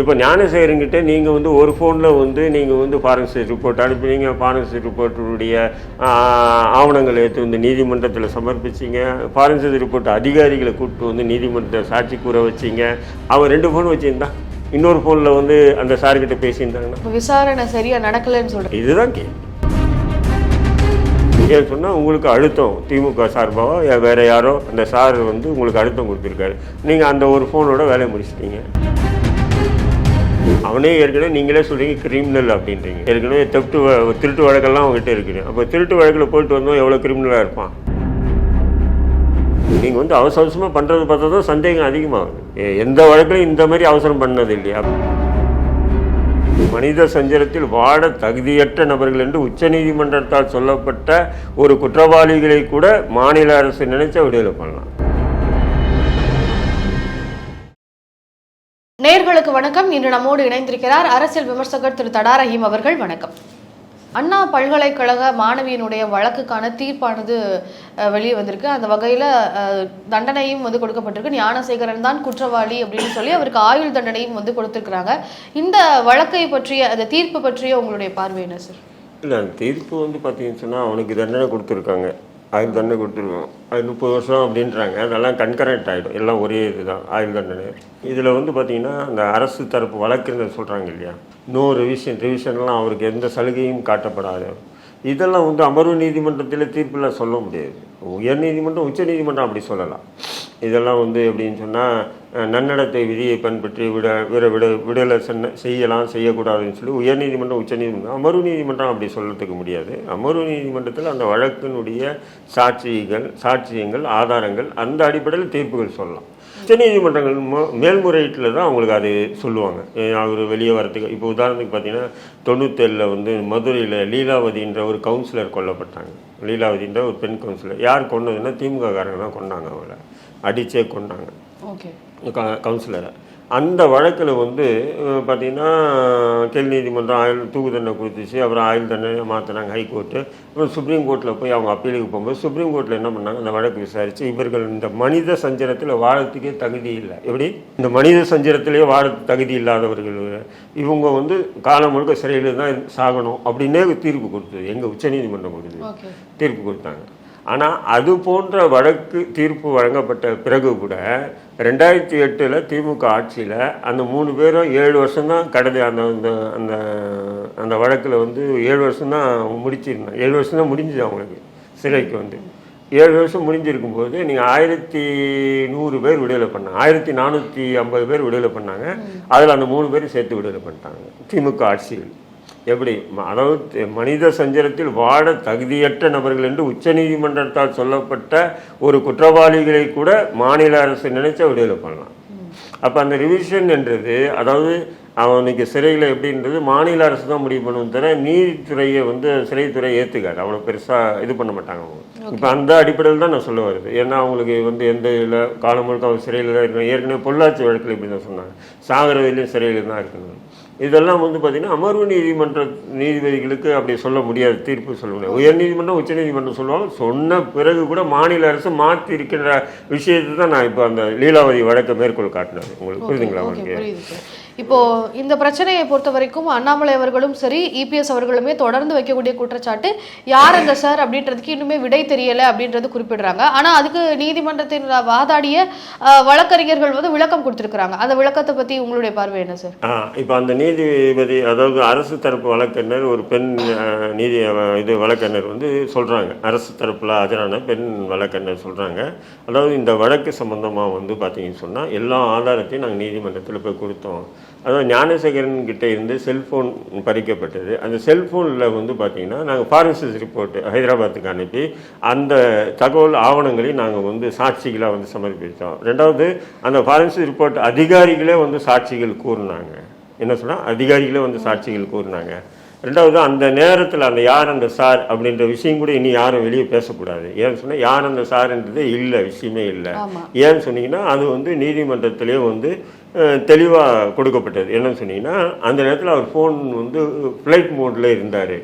இப்போ ஞானசேகரங்கிட்ட நீங்கள் வந்து ஒரு ஃபோனில் வந்து நீங்கள் வந்து ஃபாரன்சிக் ரிப்போர்ட் அனுப்புனீங்க. ஃபாரன்சிக் ரிப்போர்ட்டுடைய ஆவணங்களை எடுத்து வந்து நீதிமன்றத்தில் சமர்ப்பிச்சிங்க. ஃபாரன்சிக் ரிப்போர்ட் அதிகாரிகளை கூப்பிட்டு வந்து நீதிமன்றத்தை சாட்சி கூற வச்சிங்க. அவன் ரெண்டு ஃபோன் வச்சுருந்தா இன்னொரு ஃபோனில் வந்து அந்த சார்கிட்ட பேசியிருந்தாங்கன்னா. இப்ப விசாரணை சரியா நடக்கலைன்னு சொல்றேன் இதுதான் கேள்வி. சொன்னால் உங்களுக்கு அழுத்தம். திமுக சார்பாவோ வேற யாரோ அந்த சார் வந்து உங்களுக்கு அழுத்தம் கொடுத்துருக்காரு. நீங்கள் அந்த ஒரு ஃபோனோட வேலையை முடிச்சிட்டீங்க. அவனே ஏற்கனவே நீங்களே சொல்றீங்க கிரிமினல் அப்படின்றீங்க. ஏற்கனவே தெப்டு திருட்டு வழக்கெல்லாம் அவங்ககிட்ட இருக்குது. அப்போ திருட்டு வழக்கில் போயிட்டு வந்தோம் எவ்வளோ கிரிமினலாக இருப்பான்? நீங்கள் வந்து அவசர அவசரமாக பண்ணுறது பார்த்தா தான் சந்தேகம் அதிகமாகுது. எந்த வழக்கிலும் இந்த மாதிரி அவசரம் பண்ணது இல்லையா மனித சஞ்சலத்தில் வாட தகுதியற்ற நபர்கள் என்று உச்சநீதிமன்றத்தால் சொல்லப்பட்ட ஒரு குற்றவாளிகளை கூட மாநில அரசு நினைச்சா விடுதலை பண்ணலாம். நேர்களுக்கு வணக்கம். இன்று நம்மோடு இணைந்திருக்கிறார் அரசியல் விமர்சகர் திரு தடா ரஹீம் அவர்கள். வணக்கம். அண்ணா பல்கலைக்கழக மாணவியினுடைய வழக்குக்கான தீர்ப்பானது வெளியே வந்திருக்கு. அந்த வகையில் தண்டனையும் வந்து கொடுக்கப்பட்டிருக்கு. ஞானசேகரன் தான் குற்றவாளி அப்படின்னு சொல்லி அவருக்கு ஆயுள் தண்டனையும் வந்து கொடுத்துருக்குறாங்க. இந்த வழக்கை பற்றிய அந்த தீர்ப்பு பற்றிய உங்களுடைய பார்வை என்ன சார் இல்லை தீர்ப்பு வந்து பார்த்தீங்கன்னு சொன்னால் அவனுக்கு தண்டனை கொடுத்துருக்காங்க. ஆயுள் தண்டனை கொடுத்துருக்கோம் அது முப்பது வருஷம் அப்படின்றாங்க. அதெல்லாம் கன்கரண்ட் ஆகிடும் எல்லாம் ஒரே இதுதான். ஆயுள் தண்டனை. இதில் வந்து பார்த்தீங்கன்னா அந்த அரசு தரப்பு வழக்குன்னு சொல்கிறாங்க இல்லையா? நோ ரிவிஷன் ரிவிஷன்லாம் அவருக்கு எந்த சலுகையும் காட்டப்படாது. இதெல்லாம் வந்து அமர்வு நீதிமன்றத்தில் தீர்ப்பில் சொல்ல முடியாது. உயர் நீதிமன்றம் உச்ச நீதிமன்றம் அப்படி சொல்லலாம். இதெல்லாம் வந்து எப்படின்னு சொன்னால் நன்னடத்தை விதியை பின்பற்றி விட விட விட விடலை சென்ன செய்யலாம் செய்யக்கூடாதுன்னு சொல்லி உயர்நீதிமன்றம் உச்சநீதிமன்றம் அமர்வு நீதிமன்றம் அப்படி சொல்லத்துக்கு முடியாது. அமர்வு நீதிமன்றத்தில் அந்த வழக்கினுடைய சாட்சிகள் சாட்சியங்கள் ஆதாரங்கள் அந்த அடிப்படையில் தீர்ப்புகள் சொல்லலாம். உச்சநீதிமன்றங்கள் மோ- மேல்முறையீட்டில் தான் அவங்களுக்கு அது சொல்லுவாங்க. அவர் வெளியே வரத்துக்கு இப்போ உதாரணத்துக்கு பார்த்தீங்கன்னா தொண்ணூத்தேழில் வந்து மதுரையில் லீலாவதின்ற ஒரு கவுன்சிலர் கொல்லப்பட்டாங்க. லீலாவதின்ற ஒரு பெண் கவுன்சிலர் யார் கொன்னதுன்னா திமுக காரங்க தான் கொண்டாங்க அவளை அடிச்சே கொண்டாங்க. கவுன்சிலரை. அந்த வழக்கில் வந்து பார்த்தீங்கன்னா கீழ் நீதிமன்றம் ஆயுள் தூக்கு தண்டனை கொடுத்துச்சு. அப்புறம் ஆயுள் தண்டனை மாற்றினாங்க ஹைகோர்ட்டு. அப்புறம் சுப்ரீம் கோர்ட்டில் போய் அவங்க அப்பீலுக்கு போகும்போது சுப்ரீம் கோர்ட்டில் என்ன பண்ணாங்க? அந்த வழக்கு விசாரித்து இவர்கள் இந்த மனித சஞ்சலத்தில் வாழறதுக்கே தகுதி இல்லை. எப்படி? இந்த மனித சஞ்சலத்திலேயே வாழ தகுதி இல்லாதவர்கள். இவங்க வந்து காலம் முழுக்க சிறையில் தான் சாகணும். அப்படின்னே தீர்ப்பு கொடுத்தது. எங்கள் உச்சநீதிமன்றம் கொடுத்தது. தீர்ப்பு கொடுத்தாங்க. ஆனால் அது போன்ற வழக்கு தீர்ப்பு வழங்கப்பட்ட பிறகு கூட ரெண்டாயிரத்தி எட்டில் திமுக ஆட்சியில் அந்த மூணு பேரும் ஏழு வருஷம்தான் கடந்து அந்த அந்த அந்த அந்த வழக்கில் வந்து ஏழு வருஷம்தான் முடிச்சிருந்தாங்க ஏழு வருஷம் தான் முடிஞ்சுது அவங்களுக்கு சிறைக்கு வந்து. ஏழு வருஷம் முடிஞ்சிருக்கும் போது நீங்கள் ஆயிரத்தி நூறு பேர் விடுதலை பண்ணாங்க. ஆயிரத்தி நானூற்றி ஐம்பது பேர் விடுதலை பண்ணாங்க. அதில் அந்த மூணு பேரும் சேர்த்து விடுதலை பண்ணிட்டாங்க திமுக ஆட்சியில். எப்படி? தி- மனித சஞ்சலத்தில் வாழ தகுதியற்ற நபர்கள் என்று உச்சநீதிமன்றத்தால் சொல்லப்பட்ட ஒரு குற்றவாளிகளை கூட மாநில அரசு நினைச்சா விடுதலை பண்ணலாம். அப்போ அந்த ரிவிஷன் என்றது அதாவது அவனுக்கு சிறையில் எப்படின்றது மாநில அரசு தான் முடிவு பண்ணுவோம் தவிர நீதித்துறையை வந்து சிறைத்துறை ஏற்றுக்காது அவ்வளோ பெருசாக இது பண்ண மாட்டாங்க அவங்க. இப்போ அந்த அடிப்படையில் தான் நான் சொல்ல வருது. ஏன்னா அவங்களுக்கு வந்து எந்த இதில் காலம் முழுக்க அவங்க சிறையில் தான் இருக்கணும். ஏற்கனவே பொள்ளாச்சி வழக்கில் இப்படி தான் சொன்னாங்க. சாகரவிலையும் சிறையில் தான் இருக்கணும். இதெல்லாம் வந்து பார்த்தீங்கன்னா அமர்வு நீதிமன்ற நீதிபதிகளுக்கு அப்படி சொல்ல முடியாது. தீர்ப்பு சொல்ல முடியாது. உயர் நீதிமன்றம் உச்ச நீதிமன்றம் சொல்லுவாங்க. சொன்ன பிறகு கூட மாநில அரசு மாற்றி இருக்கின்ற விஷயத்தை தான் நான் இப்போ அந்த லீலாவதி வழக்கை மேற்கோள் காட்டினேன். உங்களுக்கு புரியுதுங்களா உங்களுக்கு? இப்போது இப்போ இந்த பிரச்சனையை பொறுத்த வரைக்கும் அண்ணாமலை அவர்களும் சரி இபிஎஸ் அவர்களுமே தொடர்ந்து வைக்கக்கூடிய குற்றச்சாட்டு யார் அந்த சார் அப்படின்றதுக்கு இன்னுமே விடை தெரியல அப்படின்றது குறிப்பிடுறாங்க. ஆனா அதுக்கு நீதிமன்றத்தின் வாதாடிய வழக்கறிஞர்கள் வந்து விளக்கம் கொடுத்திருக்கிறாங்க. அந்த விளக்கத்தை பத்தி உங்களுடைய பார்வை என்ன சார்? ஆ இப்போ அந்த நீதிபதி அதாவது அரசு தரப்பு வழக்கறிஞர் ஒரு பெண் நீதி இது வழக்கறிஞர் வந்து சொல்கிறாங்க அரசு தரப்பில் ஆஜரான பெண் வழக்கறிஞர் சொல்கிறாங்க அதாவது இந்த வழக்கு சம்பந்தமாக வந்து பார்த்தீங்கன்னு சொன்னால் எல்லா ஆதாரத்தையும் நாங்கள் நீதிமன்றத்தில் போய் கொடுத்தோம். அதாவது ஞானசேகரன் கிட்டே இருந்து செல்ஃபோன் பறிக்கப்பட்டது. அந்த செல்ஃபோனில் வந்து பார்த்தீங்கன்னா நாங்கள் ஃபாரன்சிக் ரிப்போர்ட் ஹைதராபாத்துக்கு அனுப்பி அந்த தகவல் ஆவணங்களை நாங்கள் வந்து சாட்சிகளாக வந்து சமர்ப்பித்தோம். ரெண்டாவது அந்த ஃபாரன்சிக் ரிப்போர்ட் அதிகாரிகளே வந்து சாட்சிகள் கூறினாங்க. என்ன சொன்னால் அதிகாரிகளே வந்து சாட்சிகள் கூறினாங்க. ரெண்டாவது அந்த நேரத்தில் அந்த யார் அந்த சார் அப்படின்ற விஷயம் கூட இனி யாரும் வெளியே பேசக்கூடாது. ஏன்னு சொன்னால் யார் அந்த சார்ன்றது இல்லை விஷயமே இல்லை. ஏன்னு சொன்னீங்கன்னா அது வந்து நீதிமன்றத்திலே வந்து தெளிவாக கொடுக்கப்பட்டது. என்னன்னு சொன்னீங்கன்னா அந்த நேரத்தில் அவர் ஃபோன் வந்து ஃப்ளைட் மோடில் இருந்தார்.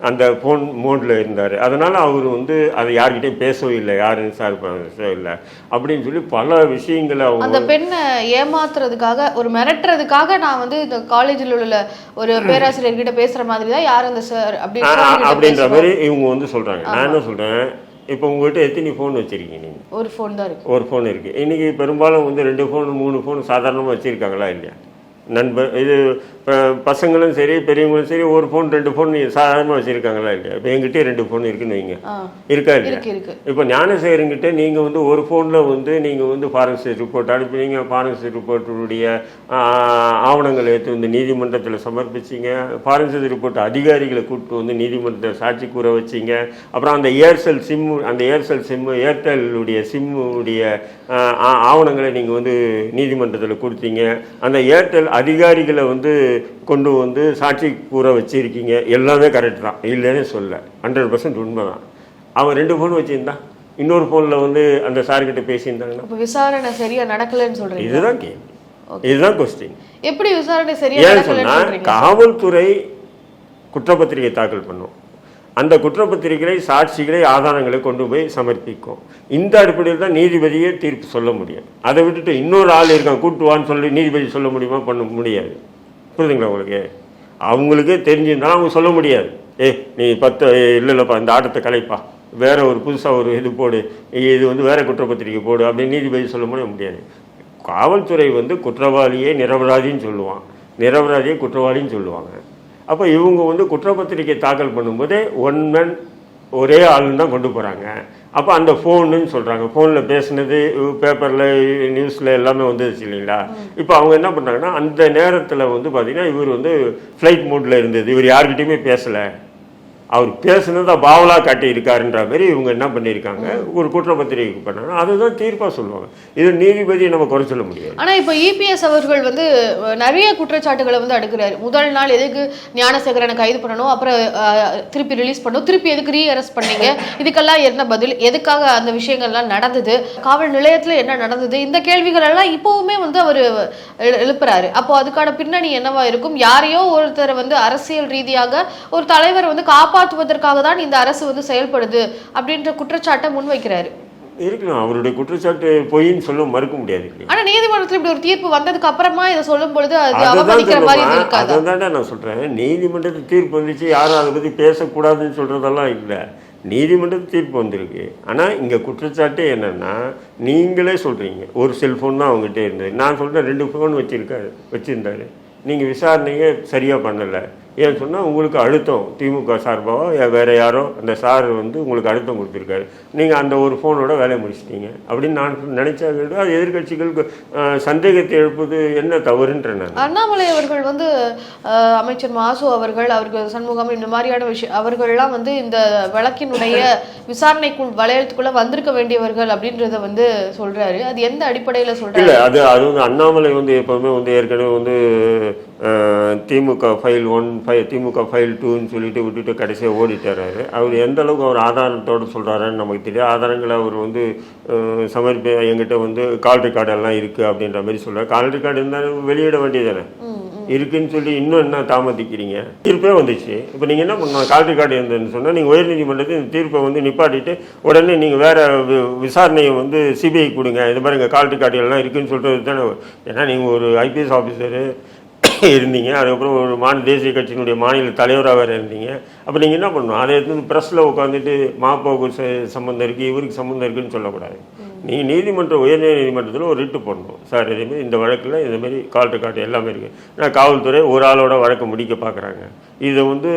அந்த ஃபோன் மோடில் இருந்தார். அதனால் அவர் வந்து அதை யார்கிட்டயும் பேசவே இல்லை யாரும் சார் பேசவே இல்லை அப்படின்னு சொல்லி பல விஷயங்களை அவங்க அந்த பெண்ணை ஏமாத்துறதுக்காக ஒரு மிரட்டுறதுக்காக நான் வந்து இந்த காலேஜில் உள்ள ஒரு பேராசிரியர்கிட்ட பேசுற மாதிரி தான் யார் அந்த சார் ஆ, அப்படின்ற மாதிரி இவங்க வந்து சொல்கிறாங்க நான் என்ன சொல்கிறேன் இப்போ உங்கள்கிட்ட எத்தனை ஃபோன் வச்சுருக்கீங்க நீங்கள் ஒரு ஃபோன் தான் இருக்கு. ஒரு ஃபோன் இருக்குது இன்றைக்கி பெரும்பாலும் வந்து ரெண்டு ஃபோன் மூணு ஃபோன் சாதாரணமாக வச்சுருக்காங்களா இல்லையா? நண்பர் இது இப்போ பசங்களும் சரி பெரியவங்களும் சரி ஒரு ஃபோன் ரெண்டு ஃபோன் சாதாரணமாக வச்சுருக்காங்களா இல்லையா? இப்போ எங்கிட்டே ரெண்டு ஃபோன் இருக்குன்னு வைங்க. இருக்கா இல்லையா? இப்போ ஞானசேகரங்கிட்ட நீங்கள் வந்து ஒரு ஃபோனில் வந்து நீங்கள் வந்து ஃபாரன்சிக் ரிப்போர்ட் அனுப்பினீங்க ஃபாரன்சிக் ரிப்போர்ட்டுடைய ஆவணங்களை எடுத்து வந்து நீதிமன்றத்தில் சமர்ப்பிச்சிங்க. ஃபாரன்சிக் ரிப்போர்ட் அதிகாரிகளை கூப்பிட்டு வந்து நீதிமன்றத்தில் சாட்சி கூற வச்சிங்க. அப்புறம் அந்த ஏர்செல் சிம்மு அந்த ஏர்செல் சிம்மு ஏர்டெல்லுடைய சிம்முடைய ஆவணங்களை நீங்கள் வந்து நீதிமன்றத்தில் கொடுத்தீங்க. அந்த ஏர்டெல் அதிகாரிகளை வந்து கொண்டு வந்து சாட்சி கூற வச்சிருக்கீங்க. எல்லாமே கரெக்ட் தான். இல்லைன்னு சொல்ல. ஹண்ட்ரட் பர்சன்ட் உண்மை தான் அவன் ரெண்டு ஃபோன் வச்சுருந்தான். இன்னொரு ஃபோனில் வந்து அந்த சார்கிட்ட பேசியிருந்தாங்கன்னா. விசாரணை சரியா நடக்கலைன்னு சொல்றீங்க இதுதான் கேள்வி. இதுதான் கொஸ்டின் எப்படி விசாரணை சரியா ஏன்னு சொன்னால் காவல்துறை குற்றப்பத்திரிகை தாக்கல் பண்ணும். அந்த குற்றப்பத்திரிகைகளை சாட்சிகளை ஆதாரங்களை கொண்டு போய் சமர்ப்பிக்கும். இந்த அடிப்படையில் தான் நீதிபதியே தீர்ப்பு சொல்ல முடியும். அதை விட்டுட்டு இன்னொரு ஆள் இருக்கான் கூட்டுவான்னு சொல்லி நீதிபதி சொல்ல முடியுமா? பண்ண முடியாது. புரியுதுங்களா உங்களுக்கு? அவங்களுக்கே தெரிஞ்சிருந்தாலும் அவங்க சொல்ல முடியாது. ஏ நீ பத்து இல்லை இல்லைப்பா இந்த ஆட்டத்தை கலைப்பா. வேற ஒரு புதுசாக ஒரு இது போடு. இது வந்து வேற குற்றப்பத்திரிக்கை போடு அப்படின்னு நீதிபதி சொல்ல முடிய முடியாது. காவல்துறை வந்து குற்றவாளியே நிரபராதின்னு சொல்லுவான். நிரபராதியே குற்றவாளின்னு சொல்லுவாங்க. அப்போ இவங்க வந்து குற்றப்பத்திரிக்கை தாக்கல் பண்ணும்போதே ஒன் மேன் ஒரே ஆளுன்னு தான் கொண்டு போகிறாங்க அப்போ அந்த ஃபோனுன்னு சொல்கிறாங்க ஃபோனில் பேசுனது பேப்பரில் நியூஸில் எல்லாமே வந்துருச்சு இல்லைங்களா? இப்போ அவங்க என்ன பண்ணுறாங்கன்னா அந்த நேரத்தில் வந்து பார்த்தீங்கன்னா இவர் வந்து ஃப்ளைட் மோட்டில் இருந்தது. இவர் யார்கிட்டயுமே பேசலை. அவர் பேசுனதை பாவலா காட்டி இருக்காருன்ற மாதிரி இவங்க என்ன பண்ணியிருக்காங்க? ஒரு குற்றப்பத்திரிகை பண்ணாங்க. அதுதான் தீர்ப்பாக சொல்லுவாங்க. இது நீதிபதியை நம்ம குறை சொல்ல முடியாது. ஆனா இப்ப இபிஎஸ் அவர்கள் வந்து நிறைய குற்றச்சாட்டுகளை வந்து அடுக்குறாரு. முதல் நாள் எதுக்கு ஞானசேகரனை கைது பண்ணணும்? அப்புறம் திருப்பி ரிலீஸ் பண்ணணும்? திருப்பி எதுக்கு ரீ அரெஸ்ட் பண்ணீங்க? இதுக்கெல்லாம் என்ன பதில்? எதுக்காக அந்த விஷயங்கள்லாம் நடந்தது? காவல் நிலையத்துல என்ன நடந்தது? இந்த கேள்விகள் எல்லாம் இப்பவுமே வந்து அவர் எழுப்புறாரு. அப்போ அதுக்கான பின்னணி என்னவா இருக்கும்? யாரையோ ஒருத்தரை வந்து அரசியல் ரீதியாக ஒரு தலைவர் வந்து காப்பாற்றுவதற்காக தான் இந்த அரசு வந்து செயல்படுது அப்படின்ற குற்றச்சாட்டை முன்வைக்கிறாரு. இருக்கலாம் அவருடைய குற்றச்சாட்டு பொய்ன்னு சொல்ல மறுக்க முடியாது ஆனா நீதிமன்றத்துல இப்படி ஒரு தீர்ப்பு வந்ததுக்கு அப்புறமா இதை சொல்லும் பொழுது அது அவமதிக்கிற மாதிரி. இருக்காது? அதைதான்டா நான் சொல்றேன். நீதிமன்றத்தில் தீர்ப்பு வந்துச்சு. யாரும் அதை பத்தி பேசக்கூடாதுன்னு சொல்றதெல்லாம் இல்லை. நீதிமன்றத்தில் தீர்ப்பு வந்திருக்கு. ஆனா இங்க குற்றச்சாட்டு என்னன்னா நீங்களே சொல்றீங்க. ஒரு செல்போன் தான் அவங்ககிட்ட இருந்தது. நான் சொல்றேன் ரெண்டு ஃபோன் வச்சிருக்காரு வச்சிருந்தாரு. நீங்க விசாரணையே சரியா பண்ணல. ஏன்னு சொன்னா உங்களுக்கு அழுத்தம். திமுக சார்பாக வேற யாரோ அந்த சார் வந்து உங்களுக்கு அழுத்தம் கொடுத்துருக்காரு. நீங்க அந்த ஒரு ஃபோனோட வேலையை முடிச்சிட்டீங்க. அப்படின்னு நான் நினைச்சா அது எதிர்கட்சிகளுக்கு சந்தேகத்தை எழுப்புது என்ன தவறுன்ற நான். அண்ணாமலை அவர்கள் வந்து அமைச்சர் மாசு அவர்கள் அவருக்கு சண்முகம் இந்த மாதிரியான விஷயம் அவர்கள்லாம் வந்து இந்த வழக்கினுடைய விசாரணைக்குள் வளையத்துக்குள்ள வந்திருக்க வேண்டியவர்கள் அப்படின்றத வந்து சொல்றாரு. அது எந்த அடிப்படையில சொல்றாரு? இல்லை அது அது வந்து அண்ணாமலை வந்து எப்போவுமே வந்து ஏற்கனவே வந்து DMK file one file DMK file டூன்னு சொல்லிட்டு விட்டுட்டு கடைசியாக ஓடிட்டாரு. அவர் எந்த அளவுக்கு அவர் ஆதாரத்தோடு சொல்கிறாருன்னு நமக்கு தெரியும் ஆதாரங்களை அவர் வந்து சமர்ப்பி எங்கிட்ட வந்து கால் ரெக்கார்டு எல்லாம் இருக்குது அப்படின்ற மாதிரி சொல்கிறார் கால் ரெக்கார்டு இருந்தாலும் வெளியிட வேண்டியதானே இருக்குன்னு சொல்லி இன்னும் என்ன தாமதிக்கிறீங்க? தீர்ப்பே வந்துச்சு. இப்போ நீங்கள் என்ன பண்ணலாம்? கால் ரெக்கார்டு இருந்ததுன்னு சொன்னால் நீங்கள் உயர்நீதிமன்றத்தில் இந்த தீர்ப்பை வந்து நிப்பாட்டிட்டு உடனே நீங்கள் வேற விசாரணையை வந்து சிபிஐ கொடுங்க. இது மாதிரி கால் ரெக்கார்டு எல்லாம் இருக்குன்னு சொல்கிறது தானே ஏன்னா நீங்கள் ஒரு ஐபிஎஸ் ஆஃபீஸரு இருந்தீங்க. அதுக்கப்புறம் ஒரு மாநில தேசிய கட்சியினுடைய மாநில தலைவராக வேறு இருந்தீங்க. அப்போ நீங்கள் என்ன பண்ணணும்? அதை எடுத்து ப்ரெஸ்ஸில் உட்காந்துட்டு மாப்பாவுக்கு சம்மந்தம் இருக்குது இவருக்கு சம்மந்தம் இருக்குன்னு சொல்லக்கூடாது. நீங்கள் நீதிமன்றம் உயர்நீதி நீதிமன்றத்தில் ஒரு ரிட்டு போடணும். சார் இதேமாரி இந்த வழக்கில் இதேமாரி கால் ரெக்கார்டு எல்லாமே இருக்குது நான் காவல்துறை ஒரு ஆளோட வழக்கை முடிக்க பார்க்குறாங்க இதை வந்து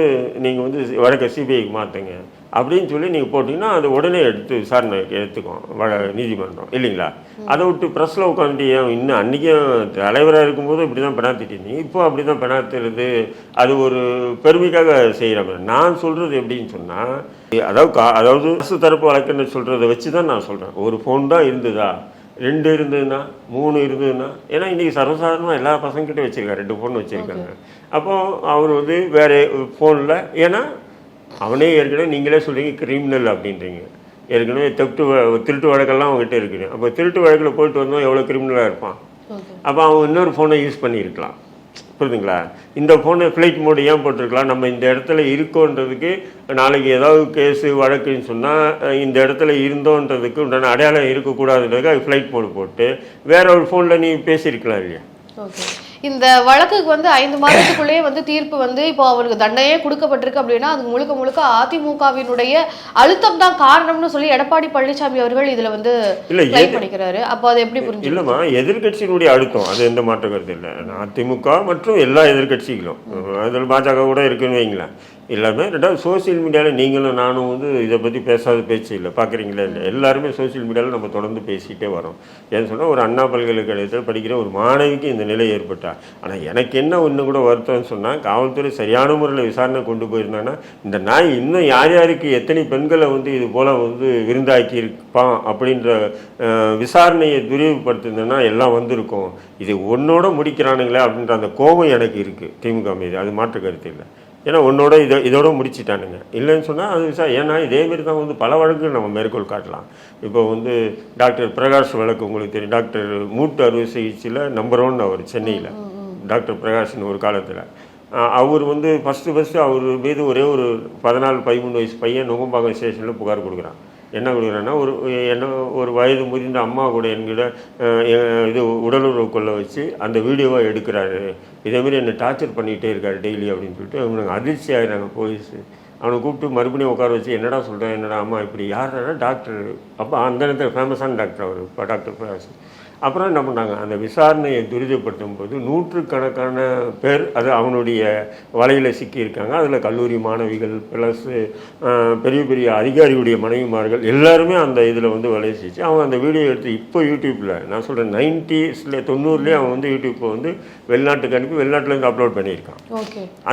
நீங்கள் வந்து வழக்கை சிபிஐக்கு மாற்றுங்க அப்படின்னு சொல்லி நீங்கள் போட்டிங்கன்னா அது உடனே எடுத்து விசாரணை எடுத்துக்கும் வழ நீதிமன்றம். இல்லைங்களா? அதை விட்டு ப்ரெஸ்ஸில் உட்காந்துட்டு ஏன் இன்னும் அன்றைக்கும் தலைவராக இருக்கும்போது இப்படி தான் பெணாத்திட்டு இருந்தீங்க இப்போ அப்படி தான் பெணாத்துறது அது ஒரு பெருமைக்காக செய்கிறாங்க நான் சொல்கிறது எப்படின்னு சொன்னால் அதாவது கா அதாவது அரசு தரப்பு வழக்குன்னு சொல்கிறத வச்சு தான் நான் சொல்கிறேன் ஒரு ஃபோன் தான் இருந்ததா? ரெண்டு இருந்ததுன்னா மூணு இருந்ததுன்னா? ஏன்னா இன்றைக்கி சர்வசாதாரணமாக எல்லா பசங்ககிட்ட வச்சுருக்காங்க ரெண்டு ஃபோன் வச்சுருக்காங்க. அப்போ அவர் வந்து வேறு ஃபோனில் ஏன்னா அவனே ஏற்கனவே நீங்களே சொல்றீங்க கிரிமினல் அப்படின்றீங்க. ஏற்கனவே தெப்ட்டு வ- திருட்டு வழக்கெல்லாம் அவங்ககிட்ட இருக்குது. அப்போ திருட்டு வழக்கில் போயிட்டு வந்தோம் எவ்வளோ கிரிமினலாக இருப்பான். அப்போ அவன் இன்னொரு ஃபோனை யூஸ் பண்ணியிருக்கலாம். புரியுதுங்களா? இந்த ஃபோனை ஃப்ளைட் மோடு ஏன் போட்டிருக்கலாம்? நம்ம இந்த இடத்துல இருக்கோன்றதுக்கு நாளைக்கு ஏதாவது கேஸு வழக்குன்னு சொன்னால் இந்த இடத்துல இருந்தோன்றதுக்கு உண்டான அடையாளம் இருக்கக்கூடாதுன்றதுக்கு ஃப்ளைட் மோடு போட்டு வேற ஒரு ஃபோனில் நீ பேசியிருக்கலாம் இல்லையா? ஓகே. இந்த வழக்குக்கு வந்து ஐந்து மாதத்துக்குள்ளேயே வந்து தீர்ப்பு வந்து இப்போ அவருக்கு தண்டனையே கொடுக்கப்பட்டிருக்கு அப்படின்னா அது முழுக்க முழுக்க அதிமுகவினுடைய அழுத்தம் தான் காரணம்னு சொல்லி எடப்பாடி பழனிசாமி அவர்கள் இதுல வந்து பண்ணிக்கிறாரு. அப்போ அதை எப்படி புரிஞ்சு இல்லைம்மா எதிர்க்கட்சியினுடைய அழுத்தம் அது எந்த மாற்று கருத்து இல்லை. அதிமுக மற்றும் எல்லா எதிர்க்கட்சிகளும். அதில் பாஜக கூட இருக்குன்னு வைங்களேன். எல்லாமே ரெண்டாவது சோஷியல் மீடியாவில் நீங்களும் நானும் வந்து இதை பற்றி பேசாத பேச்சு இல்லை. பார்க்குறீங்களா இல்லை? எல்லாருமே சோஷியல் மீடியாவில் நம்ம தொடர்ந்து பேசிக்கிட்டே வரோம். ஏன்னு சொன்னால் ஒரு அண்ணா பல்கலைக்கழகத்தில் படிக்கிற ஒரு மாணவிக்கு இந்த நிலை ஏற்பட்டா. ஆனால் எனக்கு என்ன ஒன்று கூட வருத்தம்னு சொன்னால் காவல்துறை சரியான முறையில் விசாரணை கொண்டு போயிருந்தாங்கன்னா இந்த நாய் இன்னும் யார் யாருக்கு எத்தனை பெண்களை வந்து இது போல் வந்து விருந்தாக்கி இருப்பான் அப்படின்ற விசாரணையை துரிதப்படுத்திருந்தேன்னா எல்லாம் வந்திருக்கும். இது ஒன்னோட முடிக்கிறானுங்களே அப்படின்ற அந்த கோபம் எனக்கு இருக்குது திமுக மீது. அது மாற்று கருத்து இல்லை. ஏன்னா உன்னோட இதை இதோட முடிச்சிட்டானுங்க. இல்லைன்னு சொன்னால் அது விசா ஏன்னா இதே மாதிரி தான் வந்து பல வழக்குகள் நம்ம மேற்கோள் காட்டலாம். இப்போ வந்து டாக்டர் பிரகாஷ் வழக்கு உங்களுக்கு தெரியும். டாக்டர் மூட்டு அறுவை சிகிச்சையில் நம்பர் ஒன் அவர் சென்னையில். டாக்டர் பிரகாஷ்னு ஒரு காலத்தில். அவர் வந்து ஃபஸ்ட்டு ஃபஸ்ட்டு அவர் மீது ஒரே ஒரு பதினாலு பதிமூணு வயசு பையன் நுங்கம்பாக்கம் ஸ்டேஷனில் புகார் கொடுக்குறான். என்ன கொடுக்குறான்னா ஒரு என்ன ஒரு வயது முதிர்ந்த அம்மா கூட என்கிட்ட இது உடலுறவு கொள்ள வச்சு அந்த வீடியோவை எடுக்கிறாரு. இதேமாரி என்னை டார்ச்சர் பண்ணிகிட்டே இருக்காரு டெய்லி அப்படின்னு சொல்லிட்டு அவனுக்கு அதிர்ச்சி ஆகிறாங்க போலீஸ். அவனை கூப்பிட்டு மறுபடியும் உட்கார வச்சு என்னடா சொல்கிறேன் என்னடா அம்மா இப்படி யார் டாக்டர். அப்போ அந்த நேரத்தில் ஃபேமஸான டாக்டர் அவர் இப்போ டாக்டர் பிரகாஷ் அப்புறம் என்ன பண்ணாங்க? அந்த விசாரணையை துரிதப்படுத்தும் போது நூற்றுக்கணக்கான பேர் அது அவனுடைய வலையில் சிக்கியிருக்காங்க. அதில் கல்லூரி மாணவிகள் ப்ளஸ் பெரிய பெரிய அதிகாரியுடைய மனைவிமார்கள் எல்லாருமே அந்த இதில் வந்து வலையை சிச்சு அவன் அந்த வீடியோ எடுத்து இப்போ யூடியூப்பில் நான் சொல்கிறேன் நைன்டிஸில் தொண்ணூறுலேயே அவன் வந்து யூடியூப்பை வந்து வெளிநாட்டுக்கு அனுப்பி வெளிநாட்டிலேருந்து அப்லோட் பண்ணியிருக்கான்.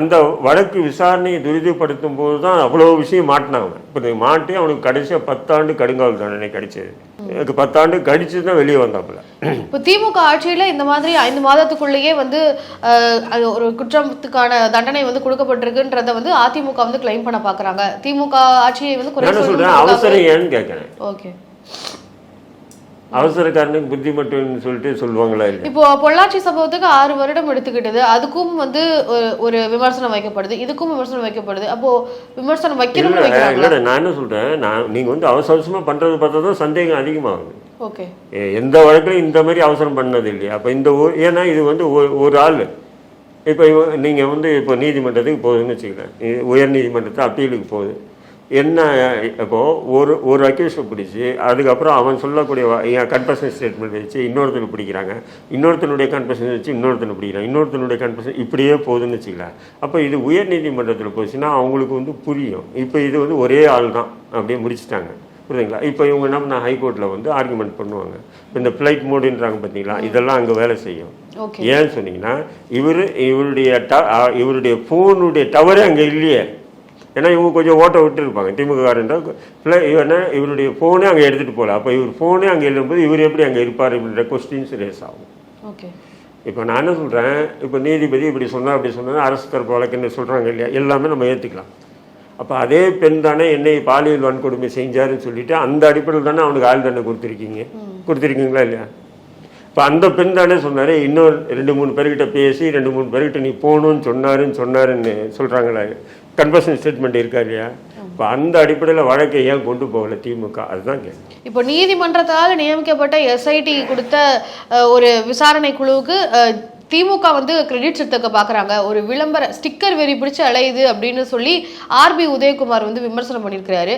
அந்த வழக்கு விசாரணையை துரிதப்படுத்தும் போது தான் அவ்வளோ விஷயம் மாட்டினாங்க இப்போ மாட்டி அவனுக்கு கடைசியாக பத்தாண்டு கடுங்காவல் தண்டனை கிடைச்சது. எனக்கு பத்தாண்டு கழிச்சு தான் வெளியே வந்தாப்புல. இப்போ திமுக ஆட்சியில இந்த மாதிரி ஐந்து மாதத்துக்குள்ளேயே வந்து ஒரு குற்றத்துக்கான தண்டனை வந்து கொடுக்கப்பட்டிருக்குன்றத வந்து அதிமுக வந்து கிளைம் பண்ண பாக்குறாங்க. திமுக ஆட்சியை வந்து குறை சொல்கிறேன் அவசரம் ஏன்னு கேட்குறேன் ஓகே அவசரக்காரனுக்கு புத்தி மட்டும்னு சொல்லிட்டு சொல்லுவாங்களா இல்லை இப்போ பொள்ளாச்சி சம்பவத்துக்கு ஆறு வருடம் எடுத்துக்கிட்டது. அதுக்கும் வந்து ஒரு- விமர்சனம் வைக்கப்படுது. இதுக்கும் விமர்சனம் வைக்கப்படுது. அப்போ விமர்சனம் இல்லை இல்லை நான் என்ன சொல்கிறேன் நான் நீங்கள் வந்து அவசர அவசரமாக பண்ணுறது பார்த்தா தான் சந்தேகம் அதிகமாகுது. ஓகே. எந்த வழக்கிலும் இந்த மாதிரி அவசரம் பண்ணது இல்லையா? அப்போ இந்த ஏன்னா இது வந்து ஒரு- ஒரு ஆள். இப்போ நீங்கள் வந்து இப்போ நீதிமன்றத்துக்கு போகுதுன்னு வச்சுக்கிறேன் உயர் நீதிமன்றத்தை அப்பீலுக்கு போகுது. என்ன இப்போ ஒரு ஒரு அக்யூஸை பிடிச்சி அதுக்கப்புறம் அவன் சொல்லக்கூடிய கன்ஃபஷன் ஸ்டேட்மெண்ட் வச்சு இன்னொருத்தனை பிடிக்கிறாங்க. இன்னொருத்தனுடைய கன்ஃபஷன் வச்சு இன்னொருத்தனை பிடிக்கிறாங்க. இன்னொருத்தனுடைய கன்ஃபஷன் இப்படியே போகுதுன்னு வச்சுக்கலாம் அப்போ இது உயர் நீதிமன்றத்தில் போச்சுன்னா அவங்களுக்கு வந்து புரியும். இப்போ இது வந்து ஒரே ஆள் தான் அப்படியே முடிச்சிட்டாங்க. புரியுதுங்களா? இப்போ இவங்க என்ன பண்ண ஹைகோர்ட்டில் வந்து ஆர்குமெண்ட் பண்ணுவாங்க. இந்த ஃப்ளைட் மோடுன்றாங்க பார்த்தீங்களா இதெல்லாம் அங்கே வேலை செய்யும். ஏன்னு சொன்னீங்கன்னா இவர் இவருடைய ட இவருடைய ஃபோனுடைய டவரே அங்கே இல்லையே. ஏன்னா இவங்க கொஞ்சம் ஓட்ட விட்டுருப்பாங்க. திமுககாரன்ற இல்லை இவனை இவருடைய ஃபோனே அங்கே எடுத்துகிட்டு போகல. அப்போ இவர் ஃபோனே அங்கே எழுதும்போது இவர் எப்படி அங்கே இருப்பார் அப்படின்ற கொஸ்டின்ஸ் ரேஸ் ஆகும். ஓகே இப்போ நான் என்ன சொல்கிறேன் இப்போ நீதிபதி இப்படி சொன்னா அப்படி சொன்னா அரசு தரப்பு வழக்குன்னு சொல்கிறாங்க இல்லையா? எல்லாமே நம்ம ஏற்றுக்கலாம் அப்போ அதே பெண் தானே என்னை பாலியல் வன்கொடுமை செஞ்சாருன்னு சொல்லிட்டு அந்த அடிப்படையில் தானே அவனுக்கு ஆள் தண்டனை கொடுத்துருக்கீங்க. கொடுத்துருக்கீங்களா இல்லையா? இப்போ அந்த பெண் தானே சொன்னார் இன்னொரு ரெண்டு மூணு பேர்கிட்ட பேசி ரெண்டு மூணு பேர்கிட்ட நீ போகணும்னு சொன்னாருன்னு சொன்னாருன்னு சொல்கிறாங்களே கன்வர்ஷன் ஸ்டேட்மெண்ட் இருக்கா இல்லையா? இப்போ அந்த அடிப்படையில் வழக்கை ஏன் கொண்டு போகல திமுக? அதுதான் கேள்வி. இப்போ நீதிமன்றத்தால் நியமிக்கப்பட்ட எஸ்ஐடி கொடுத்த ஒரு விசாரணை குழுவுக்கு திமுக வந்து கிரெடிட்ஸ் எடுத்துக்க பார்க்குறாங்க ஒரு விளம்பர ஸ்டிக்கர் வெறி பிடிச்சு அலையுது அப்படின்னு சொல்லி ஆர்பி உதயகுமார் வந்து விமர்சனம் பண்ணியிருக்கிறாரு.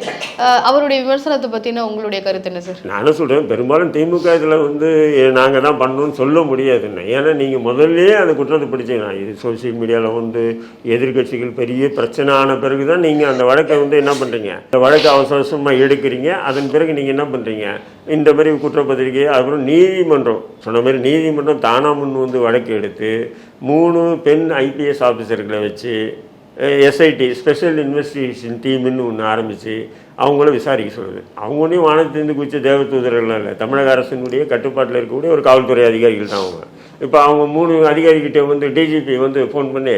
அவருடைய விமர்சனத்தை பற்றின உங்களுடைய கருத்து என்ன சார் நானும் சொல்கிறேன் பெரும்பாலும் திமுக இதில் வந்து நாங்கள் தான் பண்ணணும்னு சொல்ல முடியாதுன்னு. ஏன்னா நீங்கள் முதல்லயே அந்த குற்றத்தை பிடிச்சீங்க இது சோசியல் மீடியாவில் வந்து எதிர்க்கட்சிகள் பெரிய பிரச்சனை ஆன பிறகு தான் நீங்கள் அந்த வழக்கை வந்து என்ன பண்ணுறீங்க இந்த வழக்கை அவசர அவசரமாக எடுக்கிறீங்க. அதன் பிறகு நீங்கள் என்ன பண்ணுறீங்க இந்த மாதிரி குற்றப்பத்திரிகை அப்புறம் நீதிமன்றம் சொன்ன மாதிரி நீதிமன்றம் தானா முன் வந்து வழக்கு எடுத்து மூணு பெண் ஐபிஎஸ் ஆஃபீஸர்களை வச்சு எஸ்ஐடி ஸ்பெஷல் இன்வெஸ்டிகேஷன் டீம்னு ஒன்று ஆரம்பித்து அவங்கள விசாரிக்க சொல்லுது. அவங்களையும் வானத்திலிருந்து குச்ச தேவதூதர்கள்லாம் இல்லை. தமிழக அரசினுடைய கட்டுப்பாட்டில் இருக்கக்கூடிய ஒரு காவல்துறை அதிகாரிகள் தான் அவங்க. இப்போ அவங்க மூணு அதிகாரிகிட்ட வந்து டிஜிபி வந்து ஃபோன் பண்ணி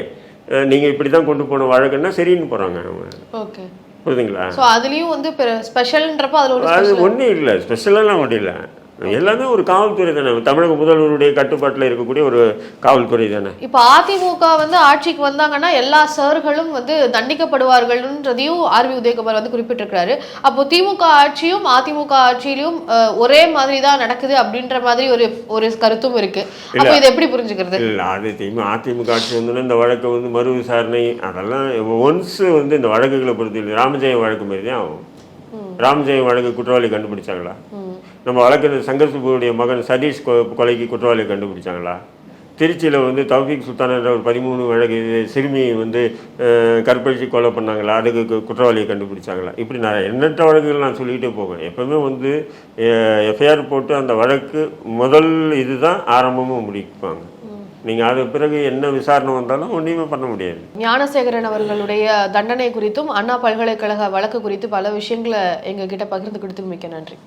நீங்கள் இப்படி தான் கொண்டு போன வழக்குன்னா சரின்னு போகிறாங்க அவங்க. ஓகே. புரியுதுங்களா? ஸோ அதுலேயும் வந்து ஸ்பெஷல்ன்றப்ப அதில் அது ஒன்றும் இல்லை. ஸ்பெஷலெல்லாம் ஒன்றும் இல்லை. எல்லாமே ஒரு காவல்துறை தானே. தமிழக முதல்வருடைய கட்டுப்பாட்டில் இருக்கக்கூடிய ஒரு காவல்துறை தானே. இப்போ அதிமுக வந்து ஆட்சிக்கு வந்தாங்கன்னா எல்லா சார்களும் வந்து தண்டிக்கப்படுவார்கள்ன்றதையும் ஆர்வி உதயகுமார் வந்து குறிப்பிட்டிருக்கிறாரு. அப்போ திமுக ஆட்சியும் அதிமுக ஆட்சியிலும் ஒரே மாதிரி தான் நடக்குது அப்படின்ற மாதிரி ஒரு ஒரு கருத்தும் இருக்கு. அப்போ இதை எப்படி புரிஞ்சுக்கிறது? இல்லை அது திமுக அதிமுக ஆட்சி வந்தோன்னே இந்த வழக்கை வந்து மறு விசாரணை அதெல்லாம் ஒன்ஸ் வந்து இந்த வழக்குகளை பொறுத்து ராமஜெயம் வழக்கு மாதிரி தான் ஆகும். ராமஜெயம் வழக்கு குற்றவாளி கண்டுபிடிச்சாங்களா? நம்ம வழக்கு சங்கர்சுப்புடைய மகன் சதீஷ் கொ- கொலைக்கு குற்றவாளி கண்டுபிடிச்சாங்களா? திருச்சியில் வந்து தௌஃபிக் சுல்தான் என்ற ஒரு பதிமூணு வழக்கு சிறுமியை வந்து கற்பழித்து கொலை பண்ணாங்களா? அதுக்கு கு- குற்றவாளியை கண்டுபிடிச்சாங்களா? இப்படி நான் எண்ணற்ற வழக்குகள் நான் சொல்லிக்கிட்டே போவேன். எப்போவுமே வந்து எஃப்ஐஆர் போட்டு அந்த வழக்கு முதல் இதுதான் ஆரம்பமும் முடிப்பாங்க. நீங்கள் அது பிறகு என்ன விசாரணை வந்தாலும் ஒன்றுமே பண்ண முடியாது. ஞானசேகரன் அவர்களுடைய தண்டனை குறித்தும் அண்ணா பல்கலைக்கழக வழக்கு குறித்து பல விஷயங்களை எங்ககிட்ட பகிர்ந்து கொடுத்து மிக்க நன்றி.